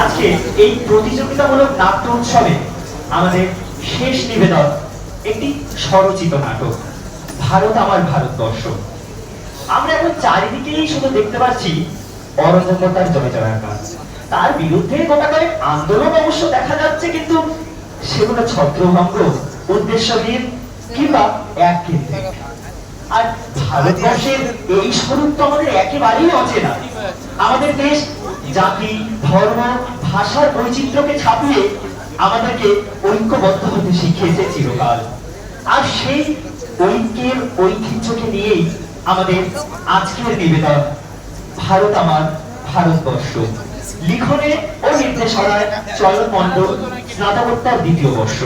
আজকে এই প্রতিযোগিতামূলক নাট্য উৎসবে আমাদের শেষ নিবেদন একটি স্বরচিত নাটক, ভারত আমার ভারতবর্ষ। আমরা এখন চারিদিকেই শুধু দেখতে পাচ্ছি অরণ্যতার জমে যাওয়ার কাজ তার বিরুদ্ধে গোটা কয়েক আন্দোলন অবশ্য দেখা যাচ্ছে, কিন্তু সেগুলো ছত্রভঙ্গ উদ্দেশ্যহীন কিংবা এক আর ভারতবর্ষের এই স্বরূপ আমাদের একেবারেই অচেনা। আমাদের দেশ জাতি, ধর্ম, ভাষার বৈচিত্র্যকে ছাপিয়ে আমাদেরকে ঐক্যবদ্ধ হতে শিখিয়েছে চিরকাল। আর সেই ঐক্যের ঐতিহ্যকে নিয়েই আমাদের আজকের নিবেদন ভারত আমার ভারতবর্ষ। লিখনে ও নির্দেশনায় চয়ন মণ্ডল স্নাতকোত্তর দ্বিতীয় বর্ষ।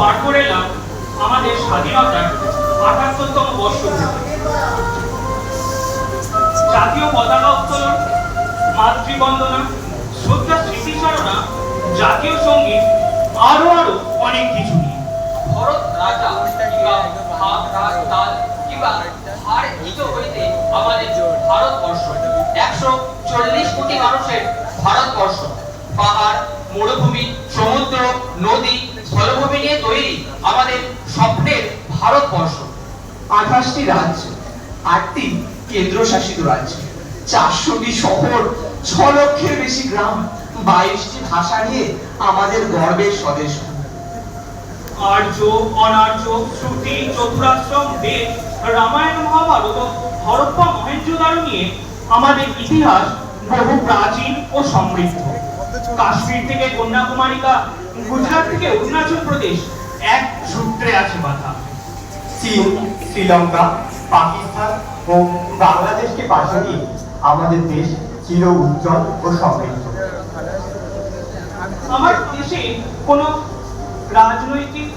পার করে এলাম আমাদের স্বাধীনতার আটাত্তরতম বর্ষ জাতীয় পতাকা উত্তোলন, মাতৃবন্দনা, শ্রদ্ধা স্মৃতিচারণা জাতীয় সংগীত, আরও আরও অনেক কিছু নিয়ে। ভরত রাজা কিংবা তাল কিংবা হার হইতে আমাদের ভারতবর্ষ। একশো চল্লিশ কোটি মানুষের ভারতবর্ষ। পাহাড়, মরুভূমি, সমুদ্র, নদী স্থলভূমি নিয়ে তৈরি আমাদের স্বপ্নের ভারতবর্ষ। আঠাশটি রাজ্য, আটটি কেন্দ্রশাসিত রাজ্য, চারশোটি শহর, ছ লক্ষের বেশি গ্রাম, বাইশটি ভাষা নিয়ে আমাদের গর্বের স্বদেশ। আর্য, অনার্য, শ্রুতি, চতুরাশ্রম, বেদ, রামায়ণ, মহাভারত হরপ্পা মহেঞ্জোদারো নিয়ে আমাদের ইতিহাস বহু প্রাচীন ও সমৃদ্ধ। কাশ্মীর থেকে কন্যাকুমারিকা গুজরাট থেকে অরুণাচল প্রদেশ এক সূত্রে আছে বাধা। চীন শ্রীলঙ্কা পাকিস্তান ও বাংলাদেশকে পাশে নিয়ে আমাদের দেশ চির উজ্জ্বল ও সমৃদ্ধ। আমার দেশে কোনো রাজনৈতিক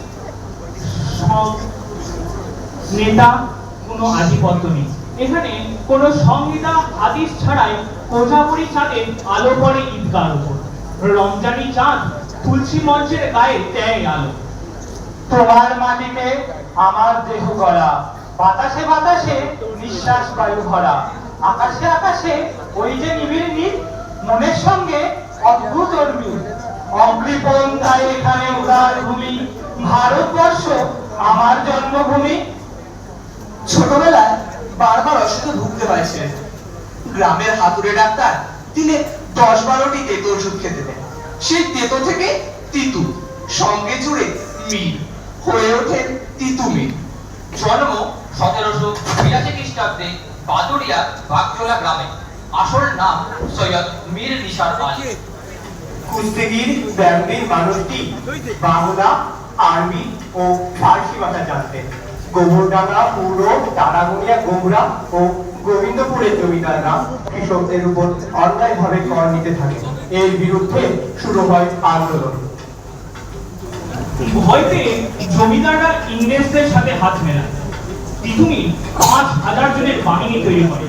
নেতা কোনো আধিপত্য নেই। এখানে কোনো সংহিতা হাদিস ছাড়াই কোজাগরি চাঁদের আলো পড়ে ঈদগার উপর। রমজানি চাঁদ তুলসী মঞ্চের গায়ে দেয় আলো। তোমার মাটিতে আমার দেহ গড়া। বাতাসে বাতাসে নিঃশ্বাস বায়ু ভরা। আকাশে আকাশে ওই যে নিবিড় নীল, মনের সঙ্গে অদ্ভুত অর্মিল অগ্রিপন তাই এখানে উদার ভূমি। ভারতবর্ষ আমার জন্মভূমি। ছোটবেলায় বারবার অসুখে ভুগতে হয়েছে গ্রামের হাতুড়ে ডাক্তার দিনে দশ বারোটি তেতো ওষুধ খেতে দেন সেই তেতো থেকে তিতু সঙ্গে জুড়ে মিল। হয়ে ওঠেন তিতু মিল। জন্ম সতেরোশো বিরাশি খ্রিস্টাব্দে বাদুরিয়া বাগচোলা গ্রামে। আসল নাম সৈয়দ মীর নিসার আলী কুস্তিগির ব্যান্ডির মানুষটি বাংলা, আরবি ও ফার্সি ভাষা জানতেন। গোবরডাঙ্গা, পৌর তারাগনিয়া গোমরা ও গোবিন্দপুরের জমিদাররা কৃষকদের উপর অন্যায়ভাবে কর নিতে থাকে। এর বিরুদ্ধে শুরু হয় আন্দোলন। ভয়তে জমিদাররা ইংরেজদের সাথে হাত মেলায়। তিতুমি পাঁচ হাজার জনের বাহিনী তৈরি করে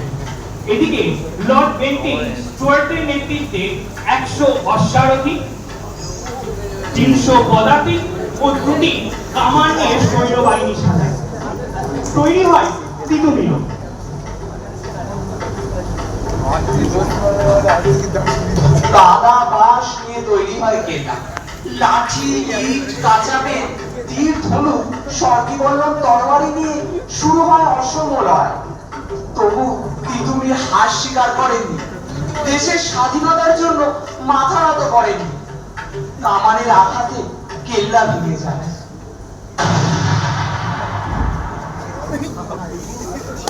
এদিকে লর্ড বেন্টিং স্টুয়ার্টের নেতৃত্বে একশো অশ্বারোহী, তিনশো পদাতিক ও দুটি কামান নিয়ে সৈন্যবাহিনী সাজায়। তৈরি হয় তিতুমিও কাদা বাঁশ নিয়ে তৈরি হয় লাঠি, ইট কাঁচাবে তীর স্বর্গী বল্লম তরবারি শুরু হয় অসম লড়াই তবু তিতুমির হার স্বীকার করেননি। দেশের স্বাধীনতার জন্য মাথা নত করেনি কামানের আঘাতে কেল্লা ভেঙে যায়।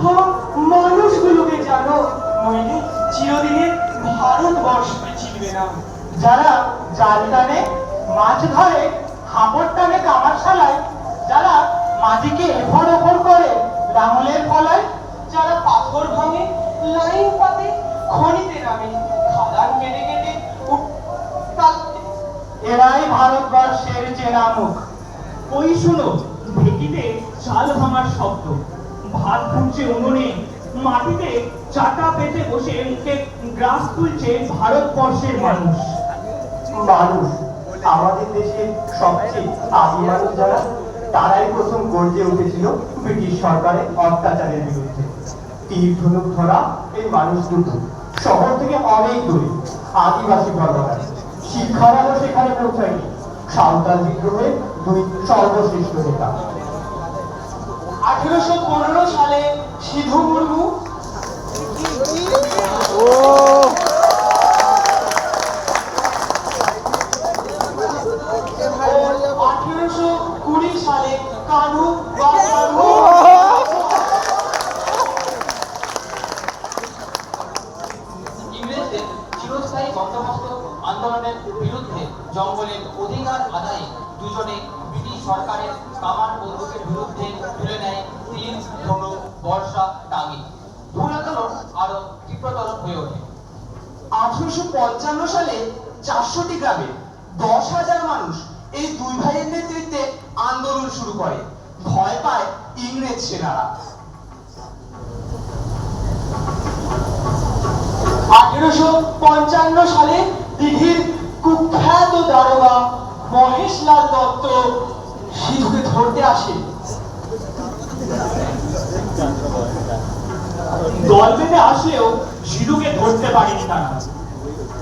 খাওয়া মানুষগুলোকে জানো নইলে চিরদিনের ভারতবর্ষকে চিনবে না। যারা জাল টানে, মাছ ধরে, হাঁপড় টানে কামার শালায় যারা মাটিকে এফর ওফর করে লাঙলের ফলায় যারা পাথর ভাঙে, লাইন পাতে, খনিতে নামে, খাদান কেটে কেটে এরাই ভারতবর্ষের চেনা মুখ। ওই শুনো, ঢেকিতে চাল ভাঙার শব্দ। ভাত ফুটছে উনুনে। মাটিতে চাটা পেতে বসে মুখে গ্রাস তুলছে ভারতবর্ষের মানুষ। মানুষ, আমাদের দেশের সবচেয়ে আদি মানুষ যারা, তারাই প্রথম গর্জে উঠেছিল ব্রিটিশ সরকারের অত্যাচারের বিরুদ্ধে। তীর ধনুক ধরা এই মানুষ দুটো, শহর থেকে অনেক দূরে, আদিবাসী বর্ণনা শিক্ষারাও সেখানে পৌঁছায়নি। সাঁওতাল বিদ্রোহের দুই সর্বশ্রেষ্ঠ নেতা। আঠেরোশো পনেরো সালে সিধু মুর্মু হয়ে ওঠে। আঠারোশো পঞ্চান্ন সালে চারশোটি গ্রামে দশ হাজার মানুষ এই দুই ভাইয়ের নেতৃত্বে আন্দোলন শুরু করে। ভয় পায় ইংরেজ সেনারা। পঞ্চান্ন সালে দিঘির কুখ্যাত দারোগা মহেশলাল দত্ত সিধুকে ধরতে আসে। সিধুকে ধরতে পারেনি তারা।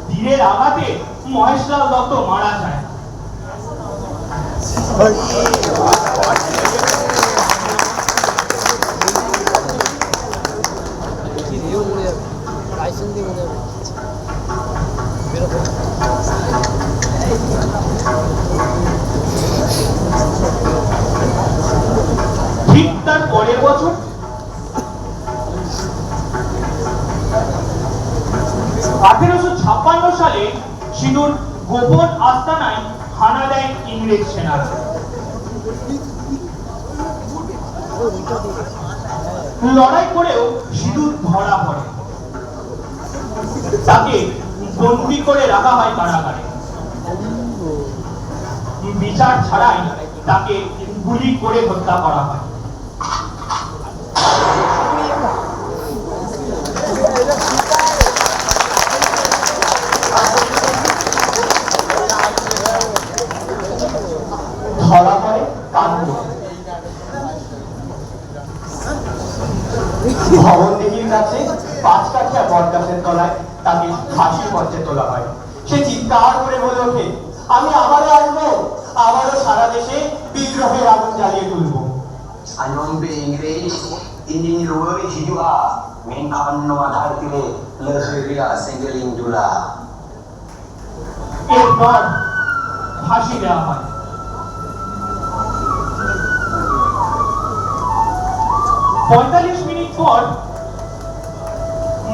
তীরের আঘাতে মহেশলাল দত্ত মারা যায়। ঠিক তার পরের বছর আঠেরোশো ছাপ্পান্ন সালে সিধুর গোপন আস্তানায় হানা দেয় ইংরেজ সেনারা। লড়াই করেও সিধু ধরা পড়ে। তাকে বন্দি করে রাখা হয় কারাগারে। বিচার ছাড়াই তাকে গুলি করে হত্যা করা হয় ধরা পড়ে কানু ভবন দিঘির কাছে পাঁচ কাঠিয়া বটগাছের তলায় তাকে ফাঁসির তোলা হয়। সে চিৎকার করে বলে ওঠে আমি আবারও আসব আবারও সারা দেশে বিদ্রোহের আগুন জ্বালিয়ে তুলবো। kanno adhartile, lehria sengeling dula. এরপর ফাঁসি দেওয়া হয়। পঁয়তাল্লিশ মিনিট পর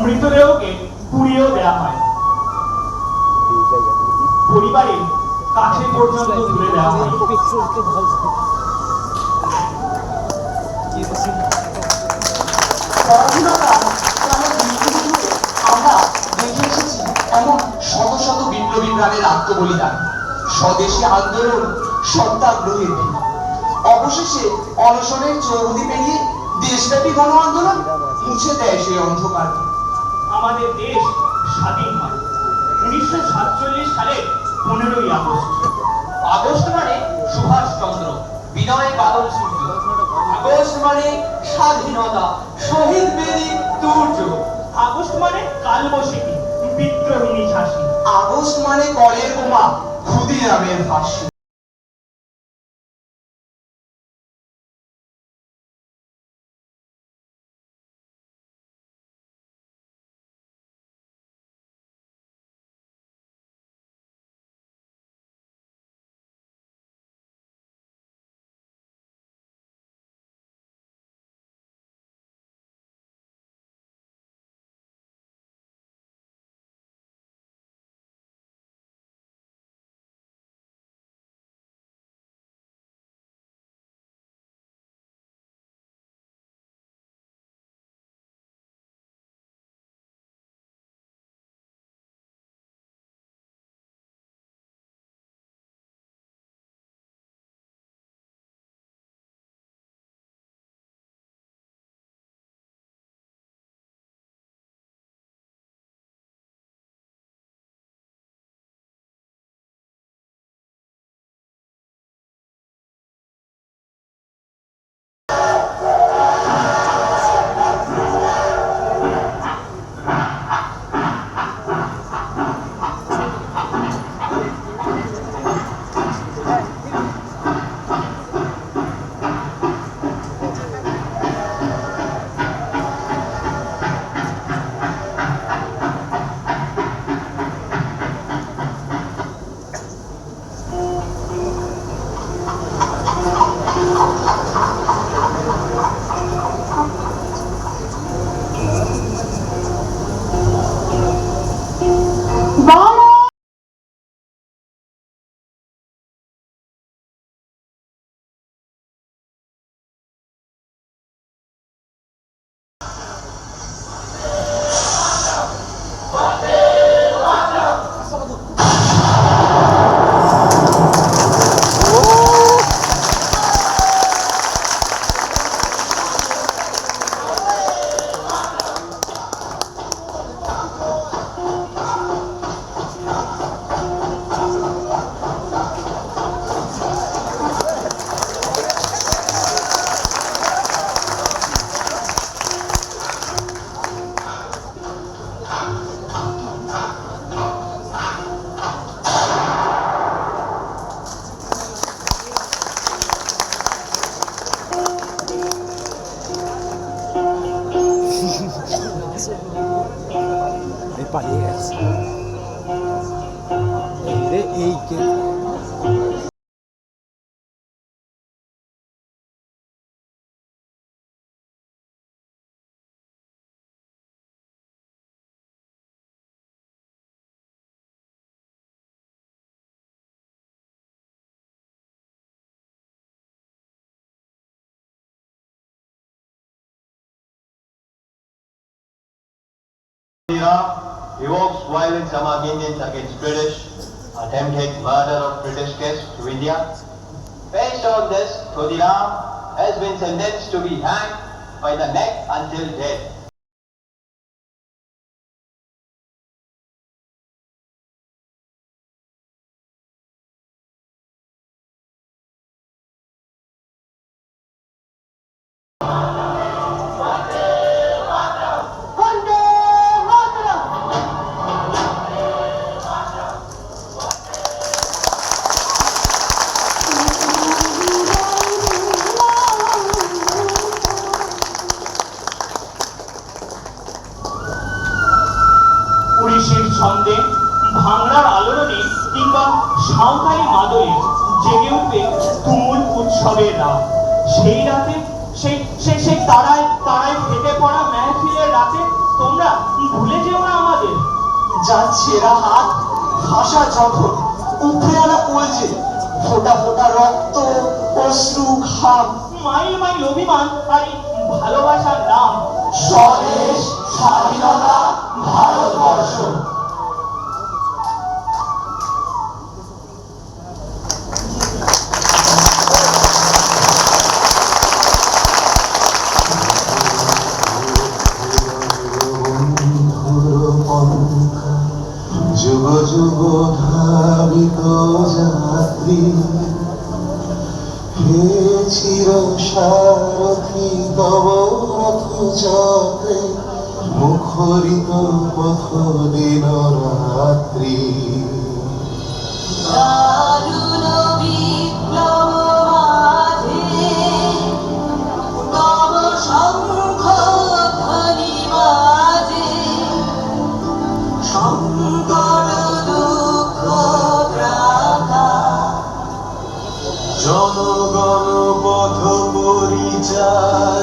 মৃতদেহকে পুড়িয়েও দেওয়া হয়। পরিবারের কাছে পর্যন্ত তুলে দেওয়া হয়। এমন শত শত আন্দোলন সত্যাগ্রহের অবশেষে অনশনের চৌহদি পেরিয়ে দেশব্যাপী গণ আন্দোলন মুছে দেয় সেই অন্ধকার। আমাদের দেশ স্বাধীন হয়। উনিশশো সাতচল্লিশ সালে পনেরোই আগস্ট। আগস্ট মানে সুভাষ চন্দ্র, বিনয় বাদল সূর্য। আগস্ট মানে স্বাধীনতা, শহীদ বেদি দুর্য আগস্ট মানে কালবৈশাখী বিদ্রোহিনী ঝাঁসি। আগস্ট মানে কলের বোমা, ক্ষুদিরামের ফাঁসি evokes violence among Indians against British, attempted murder of British guests to India. Based on this, Khodiram has been sentenced to be hanged by the neck until death. ভাঙড়ার আলোড়নে কিংবা সাঁওতালি মাদলে জেগে উঠবে তুমুল উৎসবের রাত। সেই রাতে সেই সেই সেই তারায় তারায় ফেটে পড়া মেহফিলের রাতে তোমরা ভুলে যেও না আমাদের। যার ছেঁড়া হাত ভাষা যখন উপরে আনা কলজে ফোটা ফোটা রক্ত, অশ্রু, ঘাম। মাইল মাইল অভিমান, আর ভালোবাসার নাম স্বদেশ স্বাধীনতা ভারতবর্ষ। হে চির সারথি তব রথ চক্রে মুখরিত পথ দিন রাত্রি দারুণ জনগণ পথ পরিচয়